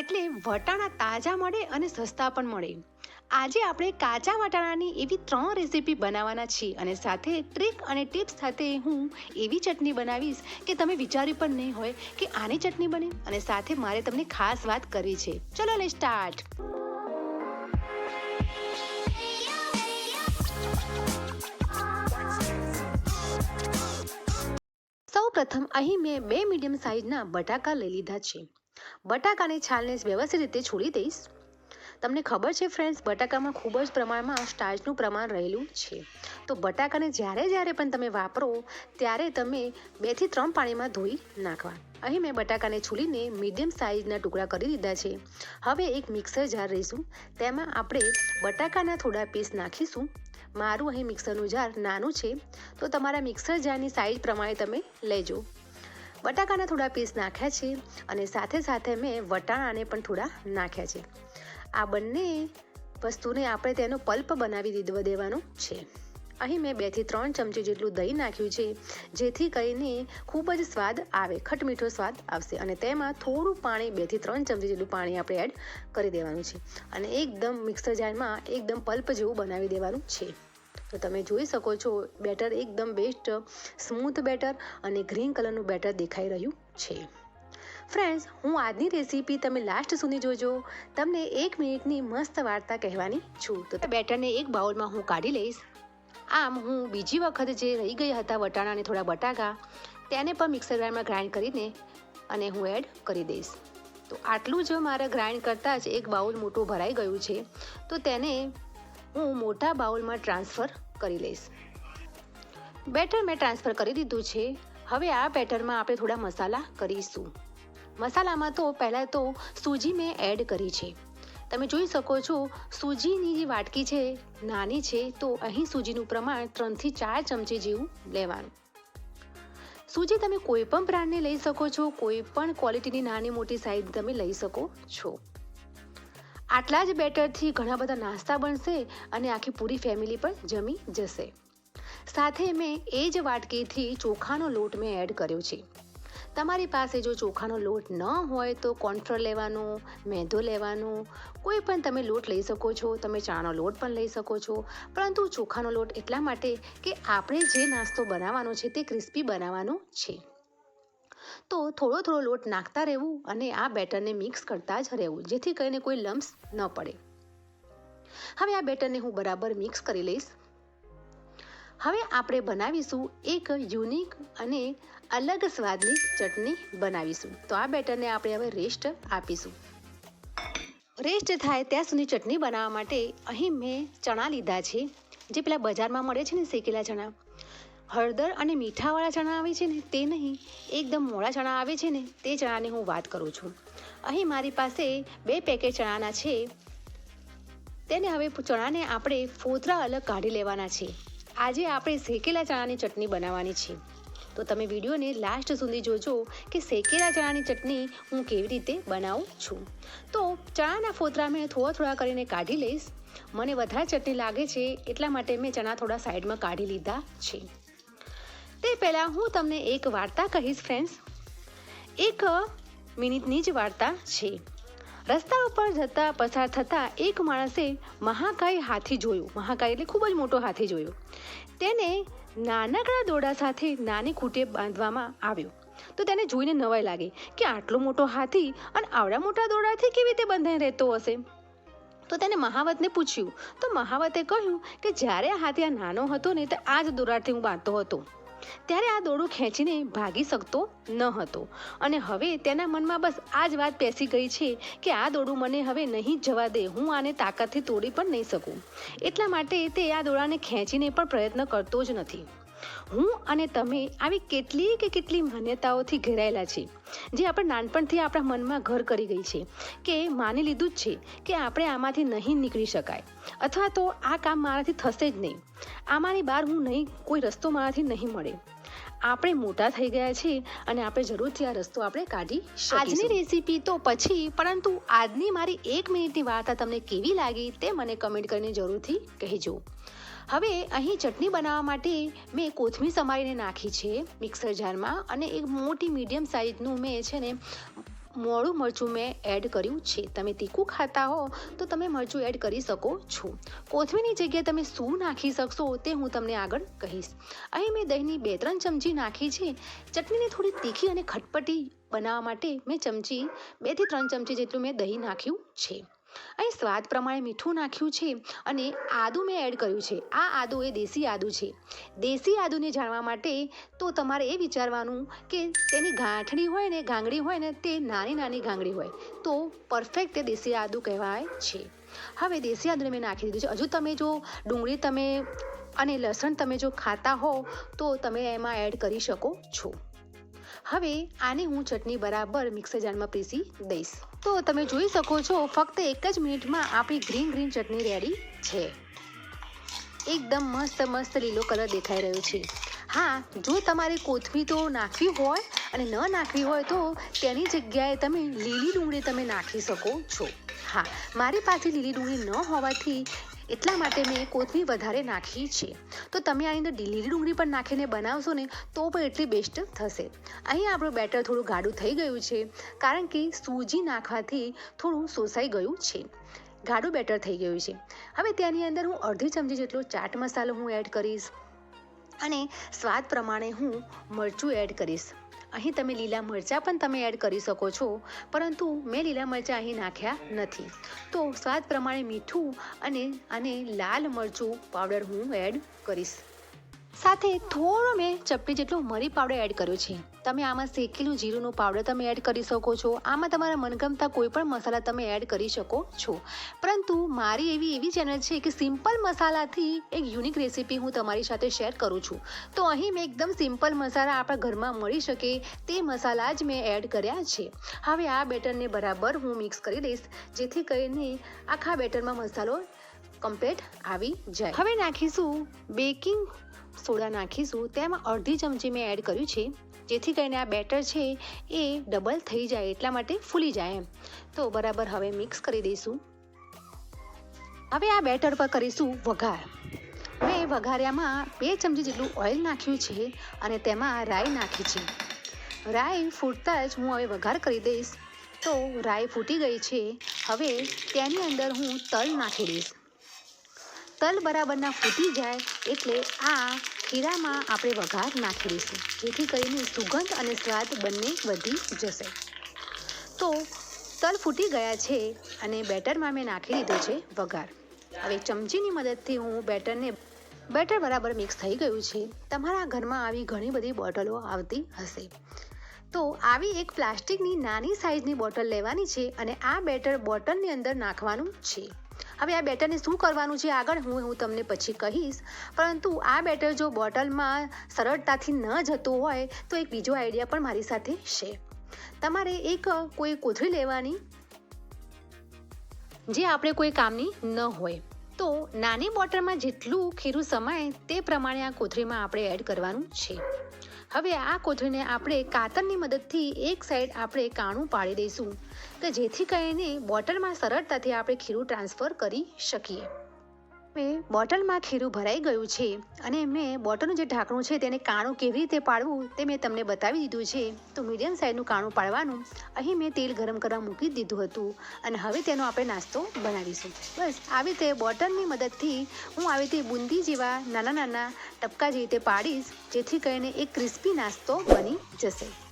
એટલે વટાણા તાજા મળે અને સસ્તા પણ મળે. આજે આપણે કાચા વટાણાની એવી ત્રણ રેસીપી બનાવવાના છીએ અને સાથે ટ્રીક અને ટિપ્સ સાથે હું એવી ચટણી બનાવીશ કે તમે વિચાર્યું પણ નહીં હોય કે આની ચટણી બને અને સાથે મારે તમને ખાસ વાત કરવી છે. ચલો લે સ્ટાર્ટ. સૌ પ્રથમ અહીં મેં બે મીડિયમ સાઇઝના બટાકા લઈ લીધા છે. બટાકાની છાલને વ્યવસ્થિત રીતે છોડી દઈશ. તમને ખબર છે ફ્રેન્ડ્સ બટાકામાં ખૂબ જ પ્રમાણમાં સ્ટાર્ચનું પ્રમાણ રહેલું છે. તો બટાકાને જ્યારે જ્યારે પણ તમે વાપરો, ત્યારે તમે બેથી ત્રણ પાણીમાં ધોઈ નાખવા. અહીં મેં બટાકાને છૂલીને મીડિયમ સાઇઝના ટુકડા કરી દીધા છે. હવે એક મિક્સર જાર રહીશું. તેમાં આપણે બટાકાના થોડા પીસ નાખીશું. મારું અહીં મિક્સરનું જાર નાનું છે. તો તમારા મિક્સર જારની સાઇઝ પ્રમાણે તમે લેજો. બટાકાના થોડા પીસ નાખ્યા છે અને સાથે સાથે મેં વટાણાને પણ થોડા નાખ્યા છે. આ બંને વસ્તુને આપણે તેનો પલ્પ બનાવી દીધો દેવાનો છે. અહીં મેં બેથી ત્રણ ચમચી જેટલું દહીં નાખ્યું છે, જેથી કરીને ખૂબ જ સ્વાદ આવે, ખટમીઠો સ્વાદ આવશે. અને તેમાં થોડું પાણી બેથી ત્રણ ચમચી જેટલું પાણી આપણે એડ કરી દેવાનું છે. અને એકદમ મિક્સર જારમાં એકદમ પલ્પ જેવું બનાવી દેવાનું છે. તો તમે જોઈ શકો છો, બેટર એકદમ બેસ્ટ સ્મૂથ બેટર અને ગ્રીન કલરનું બેટર દેખાઈ રહ્યું છે. ફ્રેન્ડ્સ હું આજની રેસીપી તમે લાસ્ટ સુધી જોજો. તમને એક મિનિટની મસ્ત વાર્તા કહેવાની છું. તો બેટરને એક બાઉલમાં હું કાઢી લઈશ. આમ હું બીજી વખત જે રહી ગયા હતા વટાણા અને થોડા બટાકા, તેને પણ મિક્સર ગ્રાઇન્ડમાં ગ્રાઇન્ડ કરીને અને હું એડ કરી દઈશ. તો આટલું જ મારા ગ્રાઇન્ડ કરતાં જ એક બાઉલ મોટું ભરાઈ ગયું છે. તો તેને હું મોટા બાઉલમાં ટ્રાન્સફર કરી લઈશ. બેટર મેં ટ્રાન્સફર કરી દીધું છે. હવે આ બેટરમાં આપણે થોડા મસાલા કરીશું. મસાલામાં તો પહેલાં તો સૂજી મેં એડ કરી છે. તમે જોઈ શકો છો, સૂજીની જે વાટકી છે, નાની છે, તો અહીં સૂજીનું પ્રમાણ ત્રણથી ચાર ચમચી જેવું લેવાનું. સૂજી તમે કોઈ પણ બ્રાન્ડને લઈ શકો છો, કોઈ પણ ક્વોલિટીની નાની મોટી સાઈઝ તમે લઈ શકો છો. આટલા જ બેટરથી ઘણા બધા નાસ્તા બનશે અને આખી પૂરી ફેમિલી પણ જમી જશે. સાથે મેં એ જ વાટકીથી ચોખાનો લોટ મેં એડ કર્યો છે. તમારી પાસે જો ચોખાનો લોટ ન હોય તો કોર્નફ્લોર લેવાનો, મેંદો લેવાનો, કોઈ પણ તમે લોટ લઈ શકો છો, તમે ચાનો લોટ પણ લઈ શકો છો. પરંતુ ચોખાનો લોટ એટલા માટે કે આપણે જે નાસ્તો બનાવવાનો છે તે ક્રિસ્પી બનાવવાનો છે. તો થોડો થોડો લોટ નાખતા રહેવું અને આ બેટરને મિક્સ કરતા જ રહેવું, જેથી કરીને કોઈ લમ્સ ન પડે. હવે આ બેટરને હું બરાબર મિક્સ કરી લઈશ. હવે આપણે બનાવીશું એક યુનિક અને અલગ સ્વાદની ચટણી બનાવીશું. તો આ બેટરને આપણે હવે રેસ્ટ આપીશું. રેસ્ટ થાય ત્યાં સુધી ચટણી બનાવવા માટે અહીં મેં ચણા લીધા છે. જે પેલા બજારમાં મળે છે ને શેકેલા ચણા હળદર અને મીઠાવાળા ચણા આવે છે ને તે નહીં. એકદમ મોળા ચણા આવે છે ને તે ચણાની હું વાત કરું છું. અહીં મારી પાસે બે પેકેટ ચણાના છે. તેને હવે ચણાને આપણે ફોતરા અલગ કાઢી લેવાના છે. આજે આપણે શેકેલા ચણાની ચટણી બનાવવાની છે. તો તમે વિડીયોને લાસ્ટ સુધી જોજો કે શેકેલા ચણાની ચટણી હું કેવી રીતે બનાવું છું. તો ચણાના ફોતરા મેં થોડા થોડા કરીને કાઢી લઈશ. મને વધારે ચટણી લાગે છે એટલા માટે મેં ચણા થોડા સાઈડમાં કાઢી લીધા છે. તે પહેલાં હું તમને એક વાર્તા કહીશ ફ્રેન્ડ્સ એક મિનિટની જ વાર્તા છે. રસ્તા ઉપર જતા પસાર થતા એક માણસે મહાકાય હાથી જોયું. મહાકાય એટલે ખૂબ જ મોટો હાથી જોયો. તેને નાનકડા દોડા સાથે નાની ખૂટે બાંધવામાં આવ્યો. તો તેને જોઈને નવાઈ લાગે કે આટલો મોટો હાથી અને આવડા મોટા દોડાથી કેવી રીતે બંધાઈ રહેતો હશે? તો તેને મહાવતને પૂછ્યું. તો મહાવતે કહ્યું કે જ્યારે હાથી આ નાનો હતો ને, તો આ જ દોરાથી હું બાંધતો હતો. ત્યારે આ દોરડું ખેંચીને ભાગી શકતો ન હતો. અને હવે તેના મનમાં બસ આ જ વાત પેસી ગઈ છે કે આ દોરડું મને હવે નહીં જવા દે, હું આને તાકાતથી તોડી પણ નહીં શકું. એટલા માટે તે આ દોડાને ખેંચીને પણ પ્રયત્ન કરતો જ નથી. હું અને તમે આવી કેટલી કે કેટલી માન્યતાઓથી ઘેરાયેલા છે જે આપણે નાનપણથી આપણા મનમાં ઘર કરી ગઈ છે, કે માની લીધું જ છે કે આપણે આમાંથી નહીં નીકળી શકાય, અથવા તો આ કામ મારાથી થશે જ નહીં. આમાંની બહાર હું નહીં, કોઈ રસ્તો મારાથી નહીં મળે. આપણે મોટા થઈ ગયા છીએ અને આપણે જરૂરથી આ રસ્તો આપણે કાઢી આજની રેસીપી તો પછી, પરંતુ આજની મારી એક મિનિટની વાર્તા તમને કેવી લાગી તે મને કમેન્ટ કરીને જરૂરથી કહેજો. હવે અહીં ચટણી બનાવવા માટે મેં કોથમીર સમારીને નાખી છે મિક્સર જારમાં અને એક મોટી મીડિયમ સાઇઝનું મેં છે ને મોડું મરચું મેં એડ કર્યું છે. તમે તીખું ખાતા હો તો તમે મરચું એડ કરી શકો છો. કોથમીરની જગ્યાએ તમે શું નાખી શકશો તે હું તમને આગળ કહીશ. અહીં મેં દહીંની બે ત્રણ ચમચી નાખી છે. ચટણીને થોડી તીખી અને ખટપટી બનાવવા માટે મેં ચમચી બેથી ત્રણ ચમચી જેટલું મેં દહીં નાખ્યું છે. અહીં સ્વાદ પ્રમાણે મીઠું નાખ્યું છે અને આદું મેં એડ કર્યું છે. આ આદુ એ દેશી આદુ છે. દેશી આદુને જાણવા માટે તો તમારે એ વિચારવાનું કે તેની ગાંઠડી હોય ને ગાંગડી હોય ને તે નાની નાની ગાંગડી હોય તો પરફેક્ટ તે દેશી આદુ કહેવાય છે. હવે દેશી આદુને મેં નાખી દીધું છે. હજુ તમે જો ડુંગળી તમે અને લસણ તમે જો ખાતા હો તો તમે એમાં એડ કરી શકો છો. હવે આને હું ચટણી બરાબર મિક્સર જારમાં પીસી દઈશ. તો તમે જોઈ શકો છો, ફક્ત એક જ મિનિટમાં આપણી ગ્રીન ગ્રીન ચટણી રેડી છે. એકદમ મસ્ત મસ્ત લીલો કલર દેખાઈ રહ્યો છે. હા, જો તમારે કોથમી તો નાખવી હોય અને ન નાખવી હોય તો તેની જગ્યાએ તમે લીલી ડુંગળી તમે નાખી શકો છો. હા, મારી પાસે લીલી ડુંગળી ન હોવાથી એટલા માટે મેં કોથમીર વધારે નાખી છે. તો તમે આની અંદર લીલી ડુંગળી પણ નાખીને બનાવશો ને, તો પણ એટલી બેસ્ટ થશે. અહીં આપણું બેટર થોડું ગાઢું થઈ ગયું છે, કારણ કે સૂજી નાખવાથી થોડું શોષાઈ ગયું છે. ગાઢું બેટર થઈ ગયું છે. હવે તેની અંદર હું અડધી ચમચી જેટલો ચાટ મસાલો હું એડ કરીશ અને સ્વાદ પ્રમાણે હું મરચું એડ કરીશ. અહીં તમે લીલા મરચાં પણ તમે એડ કરી શકો છો, પરંતુ મેં લીલા મરચાં અહીં નાખ્યા નથી. તો સ્વાદ પ્રમાણે મીઠું અને આને લાલ મરચું પાવડર હું એડ કરીશ. સાથે થોડો મેં ચપટી જેટલો મરી પાવડર એડ કર્યો છે. તમે આમાં શેકેલું જીરુંનું પાવડર તમે એડ કરી શકો છો. આમાં તમારા મનગમતા કોઈ પણ મસાલા તમે એડ કરી શકો છો. પરંતુ મારી એવી એવી ચેનલ છે કે સિમ્પલ મસાલાથી એક યુનિક રેસીપી હું તમારી સાથે શેર કરું છું. તો અહીં મેં એકદમ સિમ્પલ મસાલા આપણા ઘરમાં મળી શકે તે મસાલા જ મેં એડ કર્યા છે. હવે આ બેટરને બરાબર હું મિક્સ કરી દઈશ, જેથી કરીને આખા બેટરમાં મસાલો કમ્પ્લીટ આવી જાય. હવે નાખીશું બેકિંગ સોડા નાખીશું. તેમાં અડધી ચમચી મેં એડ કર્યું છે. જેથી કરીને આ બેટર છે એ ડબલ થઈ જાય એટલા માટે ફૂલી જાય એમ. તો બરાબર હવે મિક્સ કરી દઈશું. હવે આ બેટર પર કરીશું વઘાર. મેં વઘાર્યામાં બે ચમચી જેટલું ઓઇલ નાખ્યું છે અને તેમાં રાઈ નાખી છે. રાઈ ફૂટતા જ હું હવે વઘાર કરી દઈશ. તો રાઈ ફૂટી ગઈ છે. હવે તેની અંદર હું તલ નાખી દઈશ. તલ બરાબરના ફૂટી જાય એટલે આ ખીરામાં આપણે વઘાર નાખી દઈશું, જેથી કરીને સુગંધ અને સ્વાદ બંને વધી જશે. તો તલ ફૂટી ગયા છે અને બેટરમાં મેં નાખી દીધો છે વઘાર. હવે ચમચીની મદદથી હું બેટરને, બેટર બરાબર મિક્સ થઈ ગયું છે. તમારા ઘરમાં આવી ઘણી બધી બોટલો આવતી હશે. તો આવી એક પ્લાસ્ટિકની નાની સાઇઝની બોટલ લેવાની છે અને આ બેટર બોટલની અંદર નાખવાનું છે. હવે આ બેટરને શું કરવાનું છે આગળ હું હું તમને પછી કહીશ. પરંતુ આ બેટર જો બોટલમાં સરળતાથી ન જતું હોય, તો એક બીજો આઈડિયા પણ મારી સાથે છે. તમારે એક કોઈ કોથળી લેવાની જે આપણે કોઈ કામની ન હોય. તો નાની બોટલમાં જેટલું ખીરું સમાય તે પ્રમાણે આ કોથળીમાં આપણે એડ કરવાનું છે. હવે આ કોથળીને આપણે કાતરની મદદથી એક સાઈડ આપણે કાણું પાડી દઈશું. કે જેથી કરીને બોટલમાં સરળતાથી આપણે ખીરું ટ્રાન્સફર કરી શકીએ. મેં બોટલમાં ખીરું ભરાઈ ગયું છે અને મેં બોટલનું જે ઢાંકણું છે તેને કાણું કેવી રીતે પાડવું તે મેં તમને બતાવી દીધું છે. તો મીડિયમ સાઇઝનું કાણું પાડવાનું. અહીં મેં તેલ ગરમ કરવા મૂકી દીધું હતું અને હવે તેનો આપણે નાસ્તો બનાવીશું. બસ, આવી રીતે બોટલની મદદથી હું આવી રીતે બુંદી જેવા નાના નાના ટપકા જેવી રીતે પાડીશ, જેથી કરીને એક ક્રિસ્પી નાસ્તો બની જશે.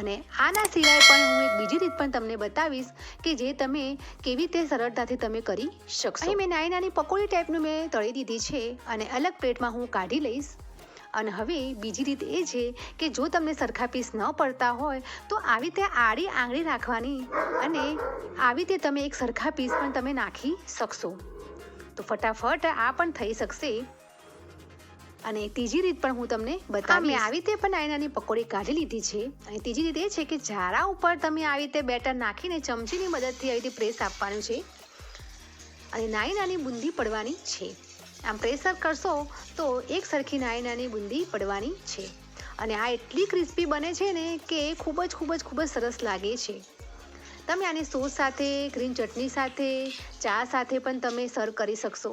અને આના સિવાય પણ હું એક બીજી રીત પણ તમને બતાવીશ કે જે તમે કેવી રીતે સરળતાથી તમે કરી શકશો. અહીં મેં નાની નાની પકોડી ટાઈપનું મેં તળી દીધી છે અને અલગ પ્લેટમાં હું કાઢી લઈશ. અને હવે બીજી રીત એ છે કે જો તમને સરખા પીસ ન પડતા હોય, તો આવી રીતે આડી આંગળી રાખવાની અને આવી રીતે તમે એક સરખા પીસ પણ તમે નાખી શકશો. તો ફટાફટ આ પણ થઈ શકશે. અને ત્રીજી રીત પણ હું તમને બતાવી આવી રીતે પણ નાની નાની પકોડી કાઢી લીધી છે. અને ત્રીજી રીત એ છે કે ઝારા ઉપર તમે આવી રીતે બેટર નાખીને ચમચીની મદદથી આવી રીતે પ્રેસ આપવાનું છે. અને નાની નાની બુંદી પડવાની છે. આમ પ્રેશર કરશો તો એક સરખી નાની નાની બુંદી પડવાની છે. અને આ એટલી ક્રિસ્પી બને છે ને કે ખૂબ જ ખૂબ જ ખૂબ જ સરસ લાગે છે. તમે આને સોસ સાથે ગ્રીન ચટણી સાથે ચા સાથે પણ તમે સર્વ કરી શકશો.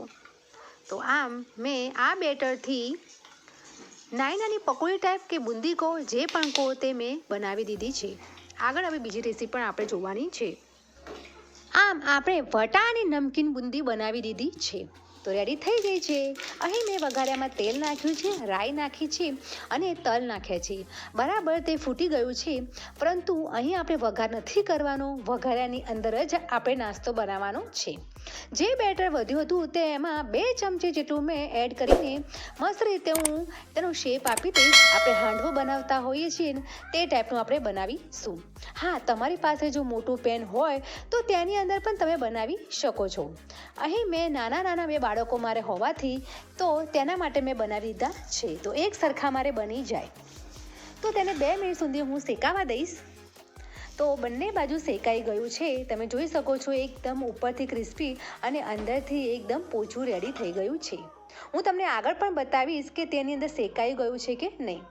તો આમ મેં આ બેટરથી નાની નાની પકોડી ટાઈપ કે બુંદી કહો, જે પણ કહો તે મેં બનાવી દીધી છે. આગળ હવે બીજી રેસીપી પણ આપણે જોવાની છે. આમ આપણે વટાણાની નમકીન બુંદી બનાવી દીધી છે. તો રેડી થઈ ગઈ છે. અહીં મેં વઘાર્યામાં તેલ નાખ્યું છે, રાઈ નાખી છે અને તલ નાખ્યા છે. બરાબર તે ફૂટી ગયું છે, પરંતુ અહીં આપણે વઘાર નથી કરવાનો. વઘાર્યાની અંદર જ આપણે નાસ્તો બનાવવાનો છે. જે બેટર વધ્યું હતું તે એમાં બે ચમચી જેટલું મેં એડ કરીને મસ્ત રીતે હું તેનો શેપ આપી દઈશ. આપણે હાંડવો બનાવતા હોઈએ છીએ ને, તે ટાઈપનું આપણે બનાવીશું. હા, તમારી પાસે જો મોટું પેન હોય તો તેની અંદર પણ તમે બનાવી શકો છો. અહીં મેં નાના નાના બે બાળકો મારે હોવાથી તો તેના માટે મેં બનાવી દીધા છે. તો એક સરખા મારે બની જાય. તો તેને બે મિનિટ સુધી હું શેકાવા દઈશ. તો બંને બાજુ શેકાઈ ગયું છે. તમે જોઈ શકો છો, એકદમ ઉપરથી ક્રિસ્પી અને અંદરથી એકદમ પોચું રેડી થઈ ગયું છે. હું તમને આગળ પણ બતાવીશ કે તેની અંદર શેકાઈ ગયું છે કે નહીં.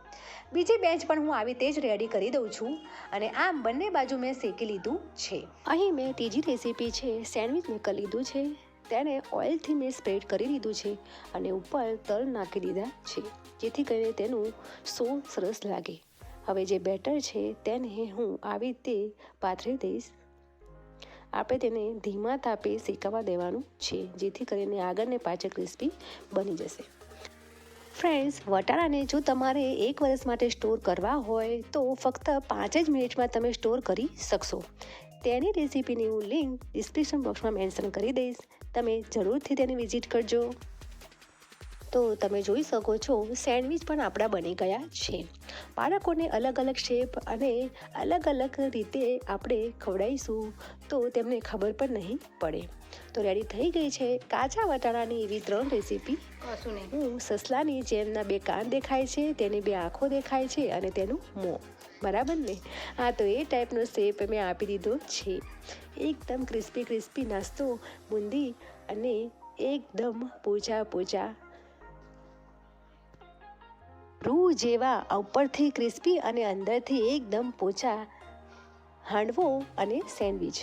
બીજી બેંચ પણ હું આવી તે જ રેડી કરી દઉં છું અને આમ બંને બાજુ મેં શેકી લીધું છે. અહીં મેં ત્રીજી રેસીપી છે, સેન્ડવિચ મેકર લીધું છે. તેને ઓઇલથી મેં સ્પ્રેડ કરી દીધું છે અને ઉપર તલ નાખી દીધા છે, જેથી કરીને તેનું સો સરસ લાગે. હવે જે બેટર છે તેને હું આવી રીતે પાથરી દઈશ. આપણે તેને ધીમા તાપે શેકાવા દેવાનું છે, જેથી કરીને આગળને પાછળ ક્રિસ્પી બની જશે. ફ્રેન્ડ્સ, વટાણાને જો તમારે એક વર્ષ માટે સ્ટોર કરવા હોય, તો ફક્ત પાંચ જ મિનિટમાં તમે સ્ટોર કરી શકશો. તેની રેસીપીની હું લિંક ડિસ્ક્રિપ્શન બોક્સમાં મેન્શન કરી દઈશ. તમે જરૂરથી તેને વિઝિટ કરજો. તો તમે જોઈ શકો છો સેન્ડવિચ પણ આપણા બની ગયા છે. બાળકોને અલગ અલગ શેપ અને અલગ અલગ રીતે આપણે ખવડાવીશું તો તેમને ખબર પણ નહીં પડે. તો રેડી થઈ ગઈ છે કાચા વટાણાની એવી ત્રણ રેસીપી. હું સસલાની જેમના બે કાન દેખાય છે તેની બે આંખો દેખાય છે અને તેનું મોં. બરાબર ને? હા તો એ ટાઈપનો શેપ મેં આપી દીધો છે. એકદમ ક્રિસ્પી ક્રિસ્પી નાસ્તો બુંદી અને એકદમ પૂજા પોચા રૂ જેવા ઉપરથી ક્રિસ્પી અને અંદરથી એકદમ પોચા હાંડવો અને સેન્ડવિચ.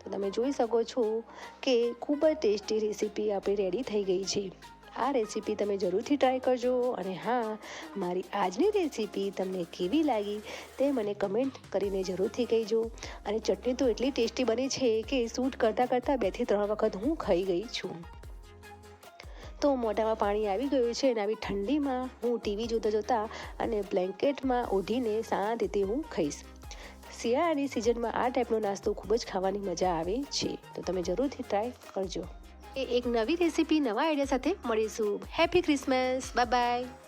તો તમે જોઈ શકો છો કે ખૂબ જ ટેસ્ટી રેસીપી આપણી રેડી થઈ ગઈ છે. આ રેસીપી તમે જરૂરથી ટ્રાય કરજો અને હા, મારી આજની રેસીપી તમને કેવી લાગી તે મને કમેન્ટ કરીને જરૂરથી કહેજો. અને ચટણી તો એટલી ટેસ્ટી બની છે કે શૂટ કરતાં કરતાં બેથી ત્રણ વખત હું ખાઈ ગઈ છું. તો મોઢામાં પાણી આવી ગયું છે અને આવી ઠંડીમાં હું ટીવી જોતા જોતા અને બ્લેન્કેટમાં ઓઢીને શાંતિથી હું ખાઈશ. શિયાળાની સિઝનમાં આ ટાઈપનો નાસ્તો ખૂબ જ ખાવાની મજા આવે છે. તો તમે જરૂરથી ટ્રાય કરજો. એ એક નવી રેસીપી નવા આઈડિયા સાથે મળીશું. Happy Christmas bye bye